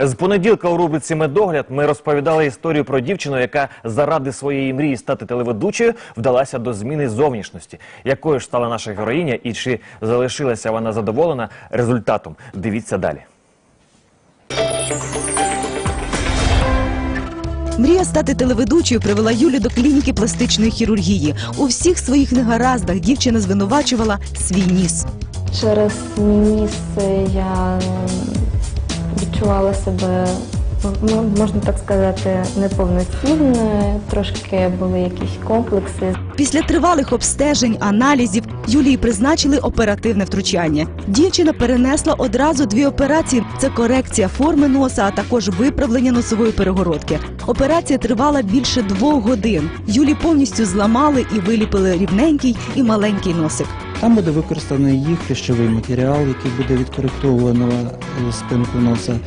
З понеділка у рубриці Медогляд ми розповідали історію про дівчину, яка заради своєї мрії стати телеведучою вдалася до зміни зовнішності. Якою ж стала наша героїня і чи залишилася вона задоволена результатом? Дивіться далі. Мрія стати телеведучою привела Юлю до клініки пластичної хірургії. У всіх своїх негараздах дівчина звинувачувала свій ніс. Через ніс я відчувала себе, ну, можна так сказати, неповноцінною, трошки були якісь комплекси. Після тривалих обстежень, аналізів Юлії призначили оперативне втручання. Дівчина перенесла одразу дві операції: це корекція форми носа, а також виправлення носової перегородки. Операція тривала більше двох годин. Юлі повністю зламали і виліпили рівненький і маленький носик. Там буде використаний їх хрящовий матеріал, який буде відкоректовано е, спинку носа.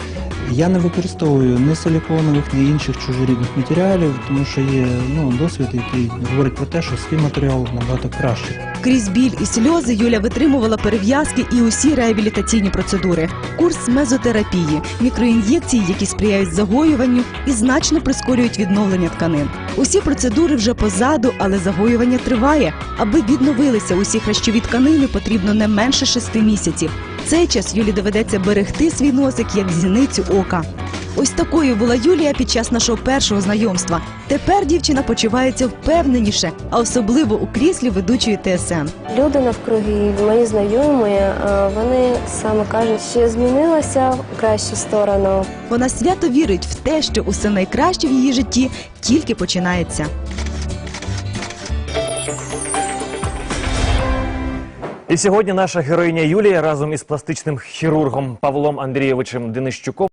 Я не використовую ні силіконових, ні інших чужорідних матеріалів, тому що є ну, досвід, який говорить про те, що свій матеріал набагато кращий. Крізь біль і сльози Юля витримувала перев'язки і усі реабілітаційні процедури, курс мезотерапії, мікроін'єкції, які сприяють загоюванню і значно прискорюють відновлення тканин. Усі процедури вже позаду, але загоювання триває. Аби відновилися усі хрящові тканини, потрібно не менше шести місяців. Цей час Юлі доведеться берегти свій носик як зіницю ока. Ось такою була Юлія під час нашого першого знайомства. Тепер дівчина почувається впевненіше, а особливо у кріслі ведучої ТСН. Люди навкруги, мої знайомі, е, вони саме кажуть, що змінилася в кращу сторону. Вона свято вірить в те, що усе найкраще в її житті тільки починається. І сьогодні наша героїня Юлія разом із пластичним хірургом Павлом Андрійовичем Денищуком